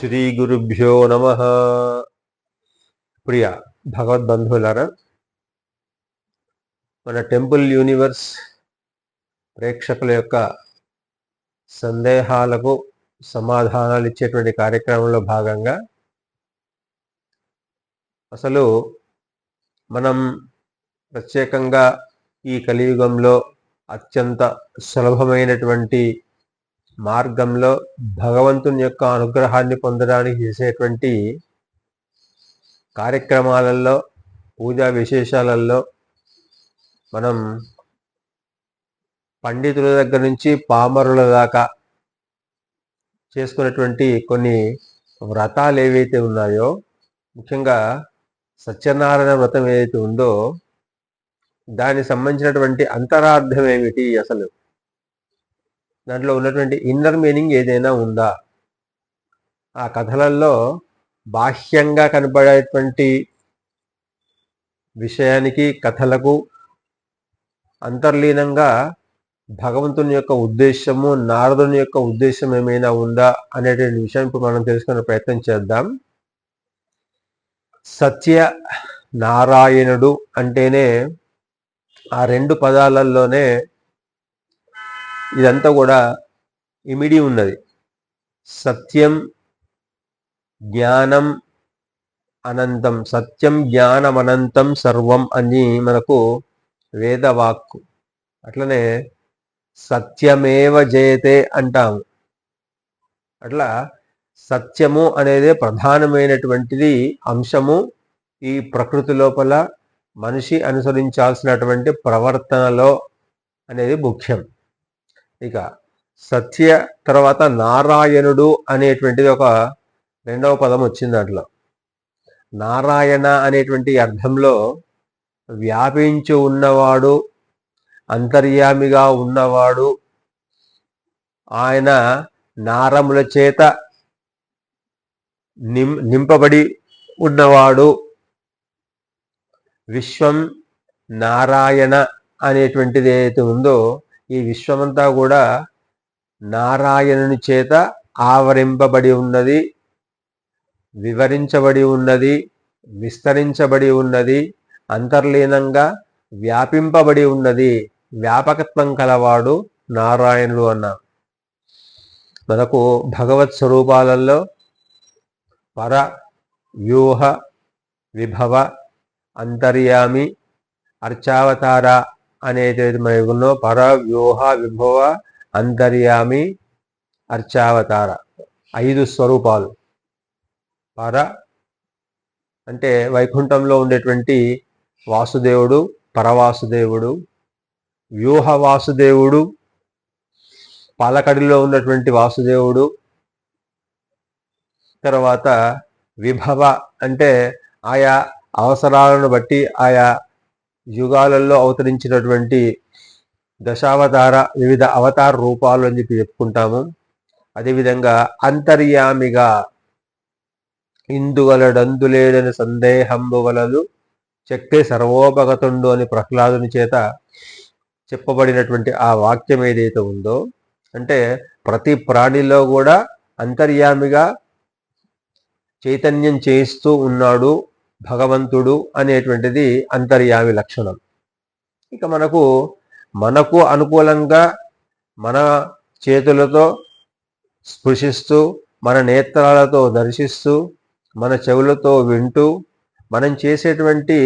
శ్రీ గురుభ్యో నమ ప్రియ భగవద్బంధువులారా మన టెంపుల్ యూనివర్స్ ప్రేక్షకుల యొక్క సందేహాలకు సమాధానాలు ఇచ్చేటువంటి కార్యక్రమంలో భాగంగా అసలు మనం ప్రత్యేకంగా ఈ కలియుగంలో అత్యంత సులభమైనటువంటి మార్గంలో భగవంతుని యొక్క అనుగ్రహాన్ని పొందడానికి చేసేటువంటి కార్యక్రమాలలో పూజా విశేషాలలో మనం పండితుల దగ్గర నుంచి పామరుల దాకా చేసుకునేటువంటి కొన్ని వ్రతాలు ఏవైతే ఉన్నాయో ముఖ్యంగా సత్యనారాయణ వ్రతం ఏదైతే ఉందో దానికి సంబంధించినటువంటి అంతరార్థం ఏమిటి అసలు? దాంట్లో ఉన్నటువంటి ఇన్నర్ మీనింగ్ ఏదైనా ఉందా? ఆ కథలలో బాహ్యంగా కనబడేటువంటి విషయానికి కథలకు అంతర్లీనంగా భగవంతుని యొక్క ఉద్దేశము నారదుని యొక్క ఉద్దేశం ఏమైనా ఉందా అనేటువంటి విషయం ఇప్పుడు మనం తెలుసుకునే ప్రయత్నం చేద్దాం. సత్య నారాయణుడు అంటేనే ఆ రెండు పదాలలోనే ఇదంతా కూడా ఇమిడి ఉన్నది. సత్యం జ్ఞానం అనంతం. సత్యం జ్ఞానం అనంతం సర్వం అని మనకు వేదవాక్కు. అట్లనే సత్యమేవ జయతే అంటాము. అట్లా సత్యము అనేది ప్రధానమైనటువంటిది అంశము. ఈ ప్రకృతి లోపల మనిషి అనుసరించాల్సినటువంటి ప్రవర్తనలో అనేది ముఖ్యం. ఇక సత్య తర్వాత నారాయణుడు అనేటువంటిది ఒక రెండవ పదం వచ్చింది దాంట్లో. నారాయణ అనేటువంటి అర్థంలో వ్యాపించి ఉన్నవాడు అంతర్యామిగా ఉన్నవాడు ఆయన నారముల చేత నిం నింపబడి ఉన్నవాడు విశ్వం నారాయణ అనేటువంటిది ఏదైతే ఉందో ఈ విశ్వమంతా కూడా నారాయణుని చేత ఆవరింపబడి ఉన్నది వివరించబడి ఉన్నది విస్తరించబడి ఉన్నది అంతర్లీనంగా వ్యాపింపబడి ఉన్నది. వ్యాపకత్వం కలవాడు నారాయణుడు అన్న. మనకు భగవత్ స్వరూపాలలో పర వ్యూహ విభవ అంతర్యామి అర్చావతార అనేది మనకున్నో పర వ్యూహ విభవ అంతర్యామి అర్చావతార. ఐదు స్వరూపాలు. పర అంటే వైకుంఠంలో ఉండేటువంటి వాసుదేవుడు పరవాసుదేవుడు వ్యూహ వాసుదేవుడు పాలకడిలో ఉన్నటువంటి వాసుదేవుడు తర్వాత విభవ అంటే ఆయా అవసరాలను బట్టి ఆయా యుగాలలో అవతరించినటువంటి దశావతార వివిధ అవతార రూపాలు అని చెప్పి చెప్పుకుంటాము. అదేవిధంగా అంతర్యామిగా ఇందుగలడందులేడని సందేహంబు వలదు చెక్కే సర్వోపగతుండు అని ప్రహ్లాదుని చేత చెప్పబడినటువంటి ఆ వాక్యం ఏదైతే ఉందో అంటే ప్రతి ప్రాణిలో కూడా అంతర్యామిగా చైతన్యం చేస్తూ ఉన్నాడు భగవంతుడు అనేటువంటిది అంతర్యామి లక్షణం. ఇక మనకు మనకు అనుకూలంగా మన చేతులతో స్పృశిస్తూ మన నేత్రాలతో దర్శిస్తూ మన చెవులతో వింటూ మనం చేసేటువంటి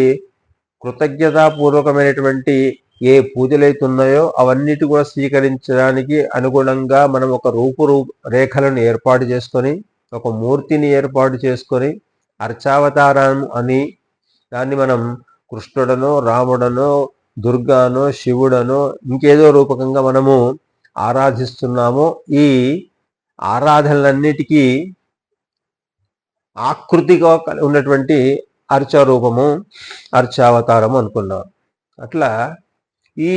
కృతజ్ఞతాపూర్వకమైనటువంటి ఏ పూజలైతున్నాయో అవన్నిటి కూడా స్వీకరించడానికి అనుగుణంగా మనం ఒక రూపు రేఖలను ఏర్పాటు చేసుకొని ఒక మూర్తిని ఏర్పాటు చేసుకొని అర్చావతారం అని దాన్ని మనం కృష్ణుడనో రాముడనో దుర్గానో శివుడనో ఇంకేదో రూపకంగా మనము ఆరాధిస్తున్నామో. ఈ ఆరాధనలన్నిటికీ ఆకృతిగా ఉన్నటువంటి అర్చారూపము అర్చావతారము అనుకున్నాం. అట్లా ఈ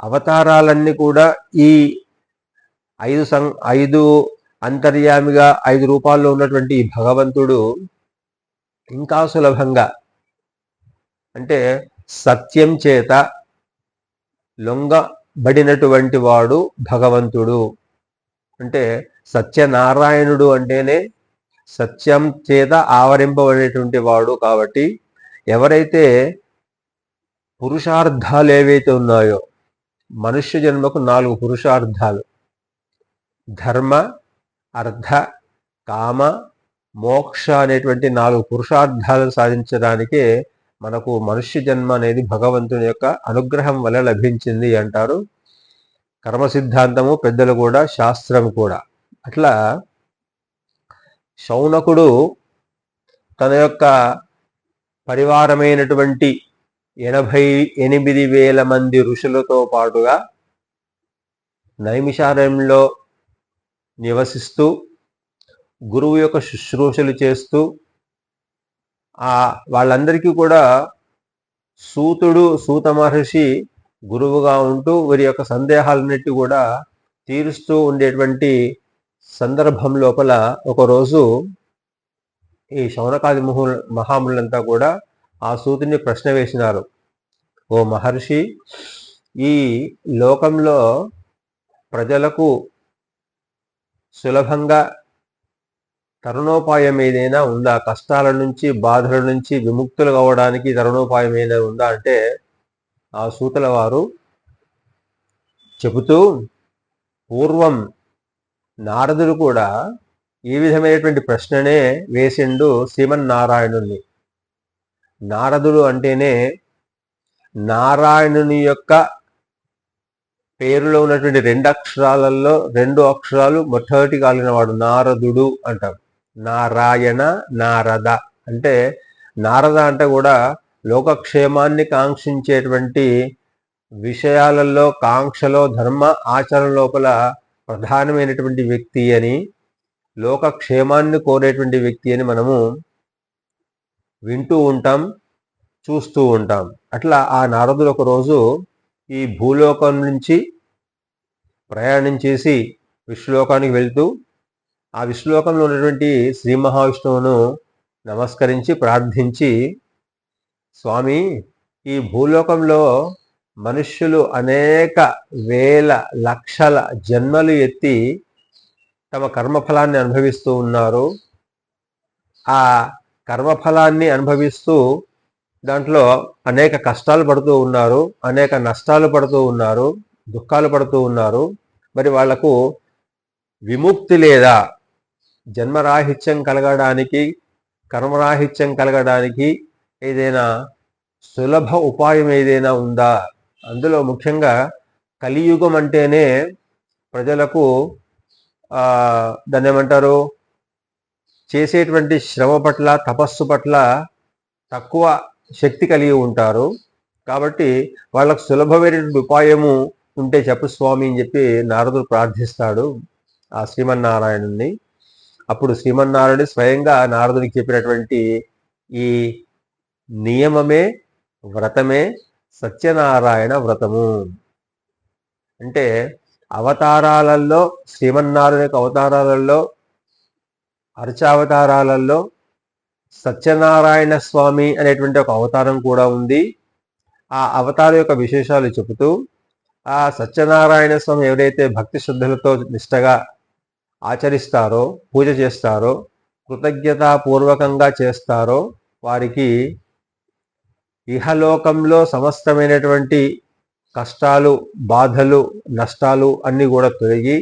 అవతారాలన్నీ కూడా ఈ ఐదు సం ఐదు అంతర్యామిగా ఐదు రూపాల్లో ఉన్నటువంటి ఈ భగవంతుడు ఇంకా సులభంగా అంటే సత్యం చేత లొంగబడినటువంటి వాడు భగవంతుడు. అంటే సత్యనారాయణుడు అంటేనే సత్యం చేత ఆవరింపబడేటువంటి వాడు కాబట్టి ఎవరైతే పురుషార్థాలు ఏవైతే ఉన్నాయో మనుష్య జన్మకు నాలుగు పురుషార్థాలు. ధర్మ అర్థ కామ మోక్ష అనేటువంటి నాలుగు పురుషార్థాలను సాధించడానికే మనకు మనుష్య జన్మ అనేది భగవంతుని యొక్క అనుగ్రహం వల్ల లభించింది అంటారు. కర్మ సిద్ధాంతము పెద్దలు కూడా శాస్త్రం కూడా. అట్లా శౌనకుడు తన యొక్క పరివారమైనటువంటి ఎనభై ఎనిమిది వేల మంది ఋషులతో పాటుగా నైమిషారణ్యంలో నివసిస్తూ గురువు యొక్క శుశ్రూషలు చేస్తూ ఆ వాళ్ళందరికీ కూడా సూతుడు సూత మహర్షి గురువుగా ఉంటూ వీరి యొక్క సందేహాలన్నిటి కూడా తీరుస్తూ ఉండేటువంటి సందర్భం లోపల ఒకరోజు ఈ శౌనకాది ముహు మహాములంతా కూడా ఆ సూతుని ప్రశ్న వేసినారు. ఓ మహర్షి ఈ లోకంలో ప్రజలకు సులభంగా తరుణోపాయం ఏదైనా ఉందా? కష్టాల నుంచి బాధల నుంచి విముక్తులు కావడానికి తరుణోపాయం ఏదైనా ఉందా? అంటే ఆ సూతల వారు చెబుతూ పూర్వం నారదుడు కూడా ఈ విధమైనటువంటి ప్రశ్ననే వేసిండు శ్రీమన్నారాయణుణ్ణి. నారదుడు అంటేనే నారాయణుని యొక్క పేరులో ఉన్నటువంటి రెండు అక్షరాలలో రెండు అక్షరాలు మొట్టమొదటి కాలిన వాడు నారదుడు అంటాం నారాయణ నారద. అంటే నారద అంటే కూడా లోకక్షేమాన్ని కాంక్షించేటువంటి విషయాలలో కాంక్షలో ధర్మ ఆచరణ లోపల ప్రధానమైనటువంటి వ్యక్తి అని లోకక్షేమాన్ని కోరేటువంటి వ్యక్తి అని మనము వింటూ ఉంటాం చూస్తూ ఉంటాం. అట్లా ఆ నారదుడు ఒకరోజు ఈ భూలోకం నుంచి ప్రయాణం చేసి విశ్వలోకానికి వెళ్తూ ఆ విశ్వలోకంలో ఉన్నటువంటి శ్రీ మహావిష్ణువును నమస్కరించి ప్రార్థించి స్వామి ఈ భూలోకంలో మనుష్యులు అనేక వేల లక్షల జన్మలు ఎత్తి తమ కర్మఫలాన్ని అనుభవిస్తూ ఉన్నారు. ఆ కర్మఫలాన్ని అనుభవిస్తూ దాంట్లో అనేక కష్టాలు పడుతూ ఉన్నారు అనేక నష్టాలు పడుతూ ఉన్నారు దుఃఖాలు పడుతూ ఉన్నారు. మరి వాళ్ళకు విముక్తి లేదా జన్మరాహిత్యం కలగడానికి కర్మరాహిత్యం కలగడానికి ఏదైనా సులభ ఉపాయం ఏదైనా ఉందా? అందులో ముఖ్యంగా కలియుగం అంటేనే ప్రజలకు దాన్ని ఏమంటారు? చేసేటువంటి శ్రమ పట్ల తపస్సు పట్ల తక్కువ శక్తి కలిగి ఉంటారు. కాబట్టి వాళ్ళకు సులభమైనటువంటి ఉపాయము ఉంటే చెప్పు స్వామి అని చెప్పి నారదుడు ప్రార్థిస్తాడు ఆ శ్రీమన్నారాయణుణ్ణి. అప్పుడు శ్రీమన్నారాయణుడు స్వయంగా నారదుడికి చెప్పినటువంటి ఈ నియమమే వ్రతమే సత్యనారాయణ వ్రతము. అంటే అవతారాలలో శ్రీమన్నారాయణ అవతారాలలో అర్చావతారాలలో సత్యనారాయణ స్వామి అనేటువంటి ఒక అవతారం కూడా ఉంది. ఆ అవతారం యొక్క విశేషాలు చెబుతూ ఆ సత్యనారాయణ స్వామి ఎవరైతే భక్తి శ్రద్ధలతో నిష్టగా ఆచరిస్తారో పూజ చేస్తారో కృతజ్ఞతాపూర్వకంగా చేస్తారో వారికి ఇహలోకంలో సమస్తమైనటువంటి కష్టాలు బాధలు నష్టాలు అన్నీ కూడా తొలగి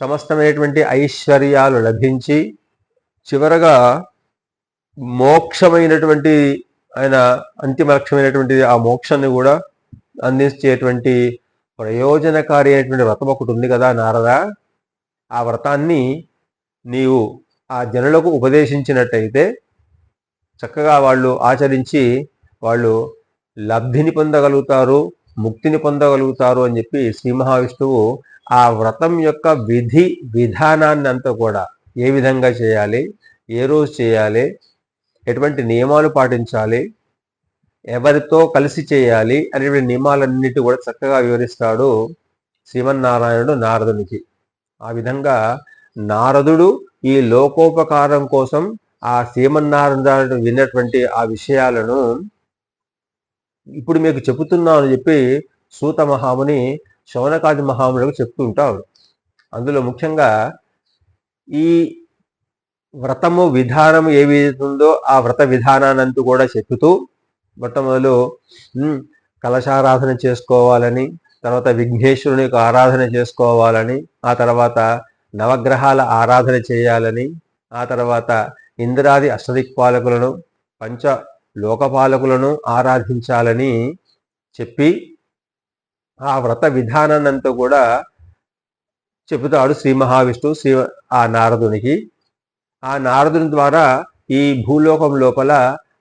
సమస్తమైనటువంటి ఐశ్వర్యాలు లభించి చివరగా మోక్షమైనటువంటి ఆయన అంతిమలక్ష్యమైనటువంటి ఆ మోక్షాన్ని కూడా అందించేటువంటి ప్రయోజనకారి అయినటువంటి వ్రతం ఒకటి ఉంది కదా నారదా. ఆ వ్రతాన్ని నీవు ఆ జనులకు ఉపదేశించినట్టయితే చక్కగా వాళ్ళు ఆచరించి వాళ్ళు లబ్ధిని పొందగలుగుతారు ముక్తిని పొందగలుగుతారు అని చెప్పి శ్రీ మహావిష్ణువు ఆ వ్రతం యొక్క విధి విధానాన్ని అంతా కూడా ఏ విధంగా చేయాలి ఏ రోజు చేయాలి ఎటువంటి నియమాలు పాటించాలి? ఎవరితో కలిసి చేయాలి? అనేటువంటి నియమాలన్నిటి కూడా చక్కగా వివరిస్తాడు శ్రీమన్నారాయణుడు నారదునికి. ఆ విధంగా నారదుడు ఈ లోకోపకారం కోసం ఆ శ్రీమన్నారాయణుడు విన్నటువంటి ఆ విషయాలను ఇప్పుడు మీకు చెబుతున్నాను చెప్పి సూత మహాముని శౌనకాది మహాములకు చెప్తుంటాడు. అందులో ముఖ్యంగా ఈ వ్రతము విధానము ఏ విధందో ఆ వ్రత విధానానంతా కూడా చెప్పుతూ మొట్టమొదలు కలశారాధన చేసుకోవాలని తర్వాత విఘ్నేశ్వరుని ఆరాధన చేసుకోవాలని ఆ తర్వాత నవగ్రహాల ఆరాధన చేయాలని ఆ తర్వాత ఇంద్రాది అష్టదిక్పాలకులను పంచ లోకపాలకులను ఆరాధించాలని చెప్పి ఆ వ్రత విధానాన్నంతా కూడా చెబుతాడు శ్రీ మహావిష్ణువు శ్రీ ఆ నారదునికి. ఆ నారదుని ద్వారా ఈ భూలోకం లోపల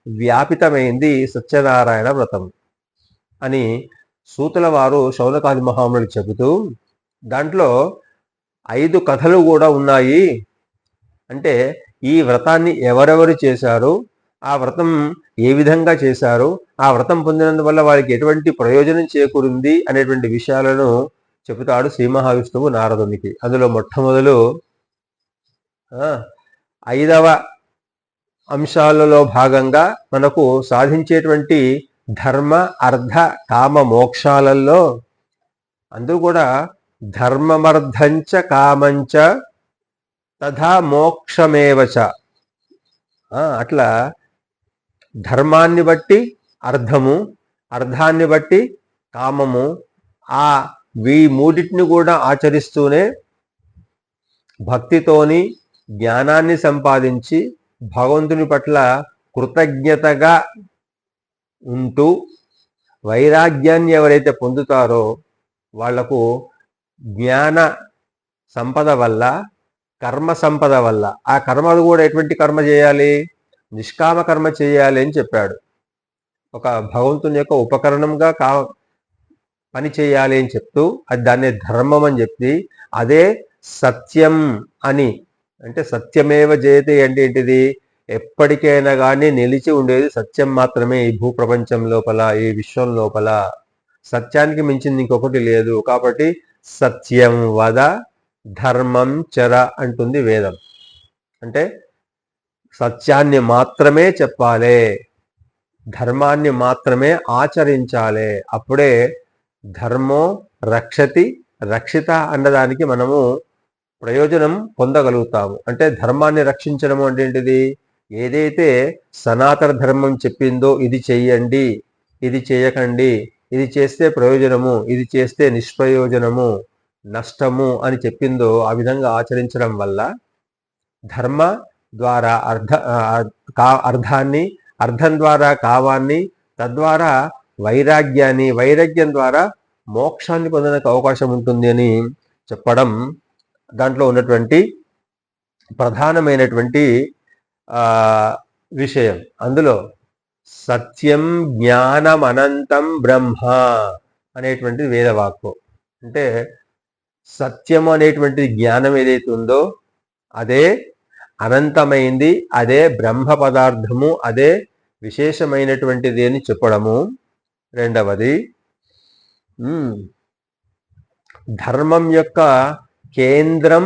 వ్యాపితమైంది సత్యనారాయణ వ్రతం అని సూతుల వారు శౌనకాది మహాములు చెబుతూ దాంట్లో ఐదు కథలు కూడా ఉన్నాయి. అంటే ఈ వ్రతాన్ని ఎవరెవరు చేశారు ఆ వ్రతం ఏ విధంగా చేశారు ఆ వ్రతం పొందినందువల్ల వారికి ఎటువంటి ప్రయోజనం చేకూరింది అనేటువంటి విషయాలను చెబుతాడు శ్రీ మహావిష్ణువు నారదునికి. అందులో మొట్టమొదలు ఐదవ అంశాలలో భాగంగా మనకు సాధించేటువంటి ధర్మ అర్ధ కామ మోక్షాలలో అందరూ కూడా ధర్మమర్ధంచ కామంచ తథా మోక్షమేవచ అట్లా ధర్మాన్ని బట్టి అర్థము అర్థాన్ని బట్టి కామము ఆ వీ మూడిటిని కూడా ఆచరిస్తూనే భక్తితోని జ్ఞానాన్ని సంపాదించి భగవంతుని పట్ల కృతజ్ఞతగా ఉంటూ వైరాగ్యాన్ని ఎవరైతే పొందుతారో వాళ్ళకు జ్ఞాన సంపద వల్ల కర్మ సంపద వల్ల ఆ కర్మలు కూడా ఎటువంటి కర్మ చేయాలి? నిష్కామ కర్మ చేయాలి అని చెప్పాడు. ఒక భగవంతుని యొక్క ఉపకరణంగా కా పని చేయాలి అని చెప్తూ అది దాన్ని ధర్మం అని చెప్పి అదే సత్యం అని అంటే సత్యమేవ జయతి అంటే ఏంటిది? ఎప్పటికైనా కానీ నిలిచి ఉండేది సత్యం మాత్రమే ఈ భూప్రపంచం లోపల ఈ విశ్వం లోపల. సత్యానికి మించింది ఇంకొకటి లేదు. కాబట్టి సత్యం వద ధర్మం చర అంటుంది వేదం. అంటే సత్యాన్ని మాత్రమే చెప్పాలి. ధర్మాన్ని మాత్రమే ఆచరించాలి. అప్పుడే ధర్మో రక్షతి రక్షిత అన్నదానికి మనము ప్రయోజనం పొందగలుగుతాము అంటే ధర్మాన్ని రక్షించడం అంటే ఏంటిది? ఏదైతే సనాతన ధర్మం చెప్పిందో ఇది చెయ్యండి ఇది చేయకండి ఇది చేస్తే ప్రయోజనము ఇది చేస్తే నిష్ప్రయోజనము నష్టము అని చెప్పిందో ఆ విధంగా ఆచరించడం వల్ల ధర్మ ద్వారా అర్ధ కా అర్థాన్ని అర్థం ద్వారా కావాన్ని తద్వారా వైరాగ్యాన్ని వైరాగ్యం ద్వారా మోక్షాన్ని పొందడానికి అవకాశం ఉంటుంది అని చెప్పడం దాంట్లో ఉన్నటువంటి ప్రధానమైనటువంటి విషయం. అందులో సత్యం జ్ఞానం అనంతం బ్రహ్మ అనేటువంటిది వేదవాక్కు. అంటే సత్యం అనేటువంటి జ్ఞానం ఏదైతే ఉందో అదే అనంతమైంది అదే బ్రహ్మ పదార్థము అదే విశేషమైనటువంటిది అని చెప్పడము. రెండవది ధర్మం యొక్క కేంద్రం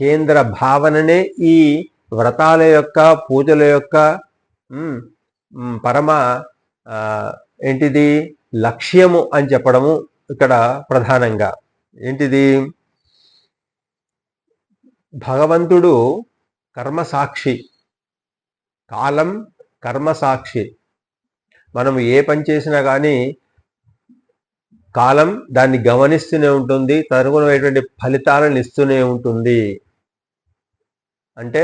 కేంద్ర భావననే ఈ వ్రతాల యొక్క పూజల యొక్క పరమ ఏంటిది లక్ష్యము అని చెప్పడము ఇక్కడ ప్రధానంగా. ఏంటిది? భగవంతుడు కర్మసాక్షి. కాలం కర్మసాక్షి. మనం ఏ పని చేసినా కానీ కాలం దాన్ని గమనిస్తూనే ఉంటుంది తదనుగుణమైనటువంటి ఫలితాలను ఇస్తూనే ఉంటుంది. అంటే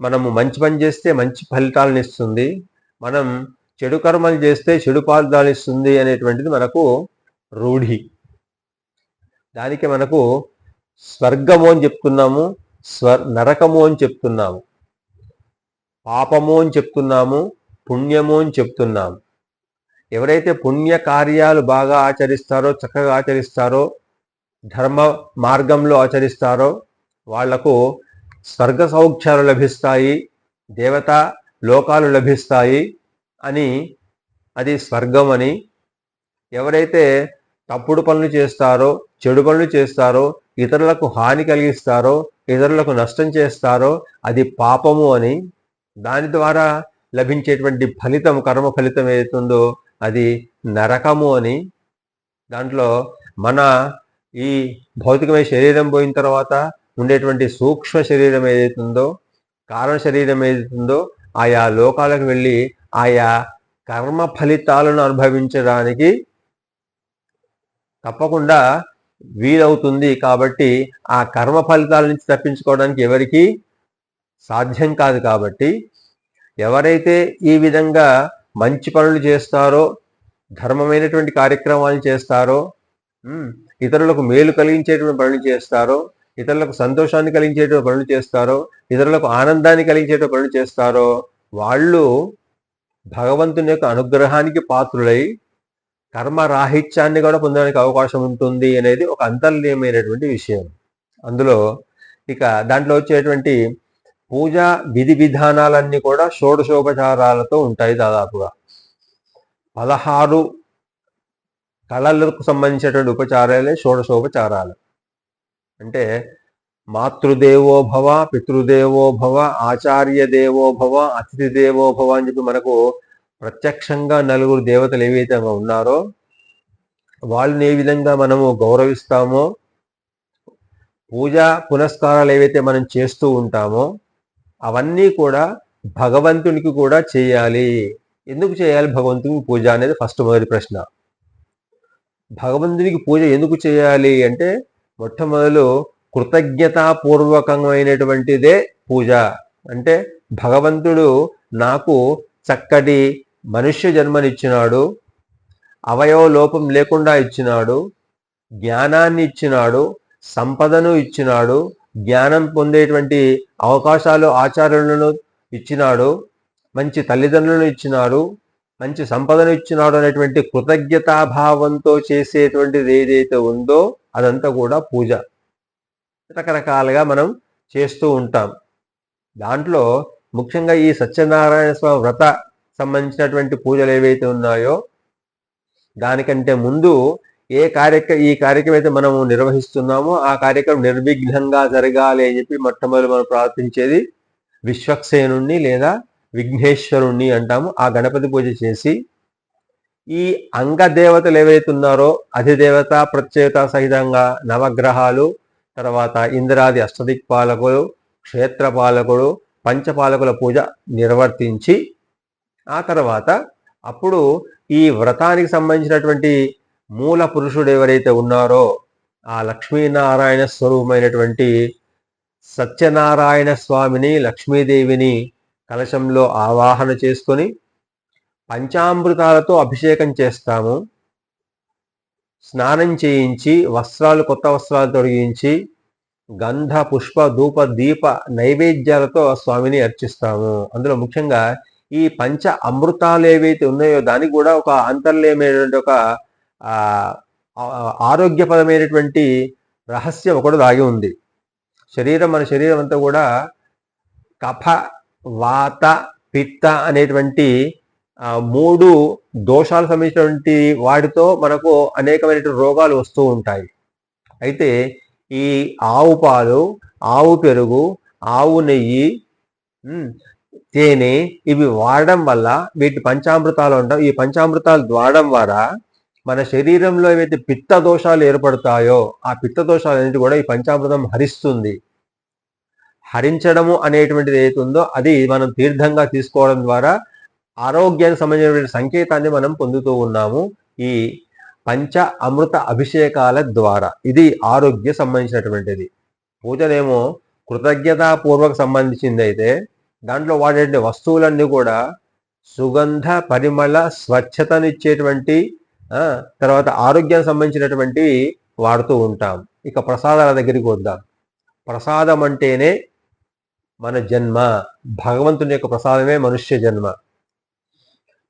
మనము మంచి పని చేస్తే మంచి ఫలితాలను ఇస్తుంది మనం చెడు కర్మలు చేస్తే చెడు ఫలితాలు ఇస్తుంది అనేటువంటిది మనకు రూఢి. దానికి మనకు స్వర్గము అని చెప్తున్నాము స్వర్ నరకము అని చెప్తున్నాము పాపము అని చెప్తున్నాము పుణ్యము అని చెప్తున్నాము. ఎవరైతే పుణ్య కార్యాలు బాగా ఆచరిస్తారో చక్కగా ఆచరిస్తారో ధర్మ మార్గంలో ఆచరిస్తారో వాళ్ళకు స్వర్గ సౌఖ్యాలు లభిస్తాయి దేవతా లోకాలు లభిస్తాయి అని అది స్వర్గం అని ఎవరైతే తప్పుడు పనులు చేస్తారో చెడు పనులు చేస్తారో ఇతరులకు హాని కలిగిస్తారో ఇతరులకు నష్టం చేస్తారో అది పాపము అని దాని ద్వారా లభించేటువంటి ఫలితం కర్మ ఫలితం ఏదైతుందో అది నరకము అని దాంట్లో మన ఈ భౌతికమైన శరీరం పోయిన తర్వాత ఉండేటువంటి సూక్ష్మ శరీరం ఏదైతుందో కారణ శరీరం ఏదైతుందో ఆయా లోకాలకు వెళ్ళి ఆయా కర్మ ఫలితాలను అనుభవించడానికి తప్పకుండా వీలవుతుంది కాబట్టి ఆ కర్మ ఫలితాల నుంచి తప్పించుకోవడానికి ఎవరికి సాధ్యం కాదు కాబట్టి ఎవరైతే ఈ విధంగా మంచి పనులు చేస్తారో ధర్మమైనటువంటి కార్యక్రమాలు చేస్తారో ఇతరులకు మేలు కలిగించేటువంటి పనులు చేస్తారో ఇతరులకు సంతోషాన్ని కలిగించేటువంటి పనులు చేస్తారో ఇతరులకు ఆనందాన్ని కలిగించేటువంటి పనులు చేస్తారో వాళ్ళు భగవంతుని యొక్క అనుగ్రహానికి పాత్రులై కర్మ రాహిత్యాన్ని కూడా పొందడానికి అవకాశం ఉంటుంది అనేది ఒక అంతర్లీయమైనటువంటి విషయం. అందులో ఇక దాంట్లో వచ్చేటువంటి పూజా విధి విధానాలన్నీ కూడా షోడశోపచారాలతో ఉంటాయి దాదాపుగా. పదహారు కళలకు సంబంధించినటువంటి ఉపచారాలే షోడశోపచారాలు. అంటే మాతృదేవోభవ పితృదేవోభవ పితృదేవో భవ ఆచార్య దేవోభవ అతిథి దేవోభవ అని చెప్పి మనకు ప్రత్యక్షంగా నలుగురు దేవతలు ఏవైతే ఉన్నారో వాళ్ళని ఏ విధంగా మనము గౌరవిస్తామో పూజా పునస్కారాలు ఏవైతే మనం చేస్తూ ఉంటామో అవన్నీ కూడా భగవంతునికి కూడా చేయాలి. ఎందుకు చేయాలి? భగవంతునికి పూజ అనేది ఫస్ట్ మొదటి ప్రశ్న. భగవంతునికి పూజ ఎందుకు చేయాలి అంటే మొట్టమొదలు కృతజ్ఞతాపూర్వకమైనటువంటిదే పూజ. అంటే భగవంతుడు నాకు చక్కటి మనుష్య జన్మనిచ్చినాడు. అవయవ లోపం లేకుండా ఇచ్చినాడు. జ్ఞానాన్ని ఇచ్చినాడు. సంపదను ఇచ్చినాడు. జ్ఞానం పొందేటువంటి అవకాశాలు ఆచారాలను ఇచ్చినాడు మంచి తల్లిదండ్రులను ఇచ్చినాడు మంచి సంపదను ఇచ్చినాడు అనేటువంటి కృతజ్ఞతాభావంతో చేసేటువంటిది ఏదైతే ఉందో అదంతా కూడా పూజ. రకరకాలుగా మనం చేస్తూ ఉంటాం. దాంట్లో ముఖ్యంగా ఈ సత్యనారాయణ స్వామి వ్రత సంబంధించినటువంటి పూజలు ఏవైతే ఉన్నాయో దానికంటే ముందు ఏ కార్యక్రమ ఈ కార్యక్రమం అయితే మనము నిర్వహిస్తున్నామో ఆ కార్యక్రమం నిర్విఘ్నంగా జరగాలి అని చెప్పి మొట్టమొదటి మనం ప్రార్థించేది విశ్వక్సేనుణ్ణి లేదా విఘ్నేశ్వరుణ్ణి అంటాము. ఆ గణపతి పూజ చేసి ఈ అంగ దేవతలు ఏవైతే ఉన్నారో అధిదేవత ప్రత్యేకత సహితంగా నవగ్రహాలు తర్వాత ఇంద్రాది అష్టదిక్పాలకులు క్షేత్రపాలకుడు పంచపాలకుల పూజ నిర్వర్తించి ఆ తర్వాత అప్పుడు ఈ వ్రతానికి సంబంధించినటువంటి మూల పురుషుడు ఎవరైతే ఉన్నారో ఆ లక్ష్మీనారాయణ స్వరూపమైనటువంటి సత్యనారాయణ స్వామిని లక్ష్మీదేవిని కలశంలో ఆవాహన చేసుకొని పంచామృతాలతో అభిషేకం చేస్తాము. స్నానం చేయించి వస్త్రాలు కొత్త వస్త్రాలు తొలగించి గంధ పుష్ప ధూప దీప నైవేద్యాలతో స్వామిని అర్చిస్తాము. అందులో ముఖ్యంగా ఈ పంచ అమృతాలు ఏవైతే ఉన్నాయో దానికి కూడా ఒక అంతర్లేమైనటువంటి ఒక ఆరోగ్యపరమైనటువంటి రహస్యం ఒకటి దాగి ఉంది. శరీరం మన శరీరం అంతా కూడా కఫ వాత పిత్త అనేటువంటి మూడు దోషాలు సంబంధించినటువంటి వాటితో మనకు అనేకమైనటువంటి రోగాలు వస్తూ ఉంటాయి. అయితే ఈ ఆవు పాలు ఆవు పెరుగు ఆవు నెయ్యి తేనె ఇవి వాడడం వల్ల వీటి పంచామృతాలు ఉంటాం ఈ పంచామృతాలు వాడడం ద్వారా మన శరీరంలో ఏవైతే పిత్త దోషాలు ఏర్పడతాయో ఆ పిత్త దోషాలు అనేది కూడా ఈ పంచామృతం హరిస్తుంది. హరించడము అనేటువంటిది ఏదైతుందో ఉందో అది మనం తీర్థంగా తీసుకోవడం ద్వారా ఆరోగ్యానికి సంబంధించినటువంటి సంకేతాన్ని మనం పొందుతూ ఉన్నాము ఈ పంచ అమృత అభిషేకాల ద్వారా. ఇది ఆరోగ్య సంబంధించినటువంటిది. పూజనేమో కృతజ్ఞతాపూర్వక సంబంధించింది అయితే దాంట్లో వాడే వస్తువులన్నీ కూడా సుగంధ పరిమళ స్వచ్ఛతనిచ్చేటువంటి తర్వాత ఆరోగ్యానికి సంబంధించినటువంటి వాడుతూ ఉంటాం. ఇక ప్రసాదాల దగ్గరికి వద్దాం. ప్రసాదం అంటేనే మన జన్మ. భగవంతుని యొక్క ప్రసాదమే మనుష్య జన్మ.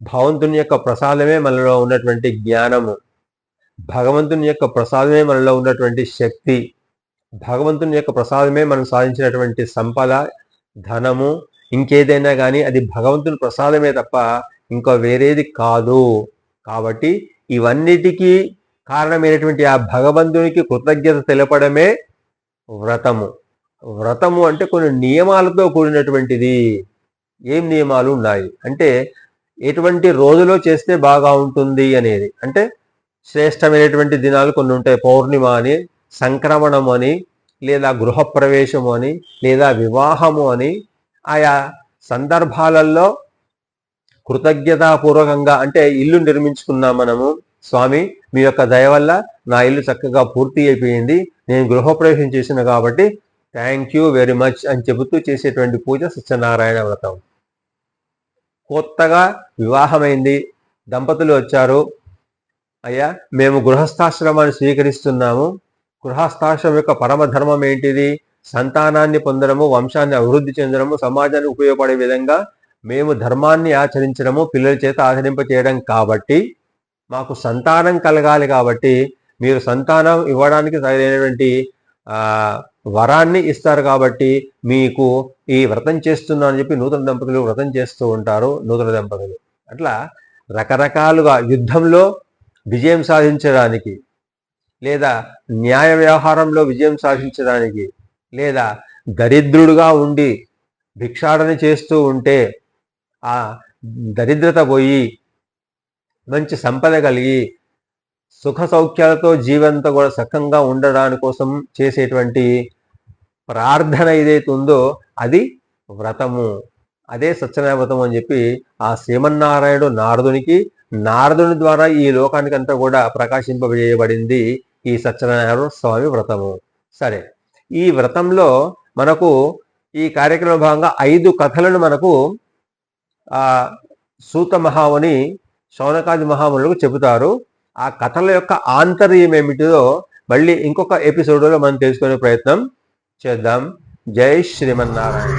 భగవంతుని యొక్క ప్రసాదమే మనలో ఉన్నటువంటి జ్ఞానము. భగవంతుని యొక్క ప్రసాదమే మనలో ఉన్నటువంటి శక్తి. భగవంతుని యొక్క ప్రసాదమే మనం సాధించినటువంటి సంపద ధనము ఇంకేదైనా కానీ అది భగవంతుని ప్రసాదమే తప్ప ఇంకా వేరేది కాదు. కాబట్టి ఇవన్నిటికీ కారణమైనటువంటి ఆ భగవంతునికి కృతజ్ఞత తెలపడమే వ్రతము. వ్రతము అంటే కొన్ని నియమాలతో కూడినటువంటిది. ఏం నియమాలు ఉన్నాయి? అంటే ఎటువంటి రోజులో చేస్తే బాగా ఉంటుంది అనేది. అంటే శ్రేష్టమైనటువంటి దినాలు కొన్ని ఉంటాయి. పౌర్ణిమ అని సంక్రమణం అని లేదా గృహప్రవేశము అని లేదా వివాహము అని. ఆయా సందర్భాలలో కృతజ్ఞతాపూర్వకంగా అంటే ఇల్లు నిర్మించుకున్నాం మనము. స్వామి మీ యొక్క దయ వల్ల నా ఇల్లు చక్కగా పూర్తి అయిపోయింది. నేను గృహప్రవేశం చేసిన కాబట్టి థ్యాంక్ యూ వెరీ మచ్ అని చెబుతూ చేసేటువంటి పూజ సత్యనారాయణ వ్రతం. కొత్తగా వివాహమైంది. దంపతులు వచ్చారు. అయ్యా మేము గృహస్థాశ్రమాన్ని స్వీకరిస్తున్నాము. గృహస్థాశ్రమం యొక్క పరమధర్మం ఏంటిది? సంతానాన్ని పొందడము వంశాన్ని అభివృద్ధి చెందడము సమాజానికి ఉపయోగపడే విధంగా మేము ధర్మాన్ని ఆచరించడము పిల్లల చేత ఆచరింప చేయడం కాబట్టి మాకు సంతానం కలగాలి కాబట్టి మీరు సంతానం ఇవ్వడానికి సరైనటువంటి వరాన్ని ఇస్తారు కాబట్టి మీకు ఈ వ్రతం చేస్తున్నాను అని చెప్పి నూతన దంపతులు వ్రతం చేస్తూ ఉంటారు నూతన దంపతులు. అట్లా రకరకాలుగా యుద్ధంలో విజయం సాధించడానికి లేదా న్యాయ వ్యవహారంలో విజయం సాధించడానికి లేదా దరిద్రుడుగా ఉండి భిక్షాటన చేస్తూ ఉంటే ఆ దరిద్రత పోయి మంచి సంపద కలిగి సుఖ సౌఖ్యాలతో జీవంతో కూడా సఖంగా ఉండడాని కోసం చేసేటువంటి ప్రార్థన ఏదైతే ఉందో అది వ్రతము. అదే సత్యనారాయణ వ్రతం అని చెప్పి ఆ శ్రీమన్నారాయణుడు నారదునికి నారదుని ద్వారా ఈ లోకానికి అంతా కూడా ప్రకాశింపజేయబడింది ఈ సత్యనారాయణ స్వామి వ్రతము. సరే ఈ వ్రతంలో మనకు ఈ కార్యక్రమ భాగంగా ఐదు కథలను మనకు ఆ సూత మహాముని శౌనకాది మహామునులకు చెబుతారు. ఆ కథల యొక్క ఆంతర్యం ఏమిటిదో మళ్ళీ ఇంకొక ఎపిసోడ్లో మనం తెలుసుకునే ప్రయత్నం చేద్దాం. జై శ్రీమన్నారాయణ.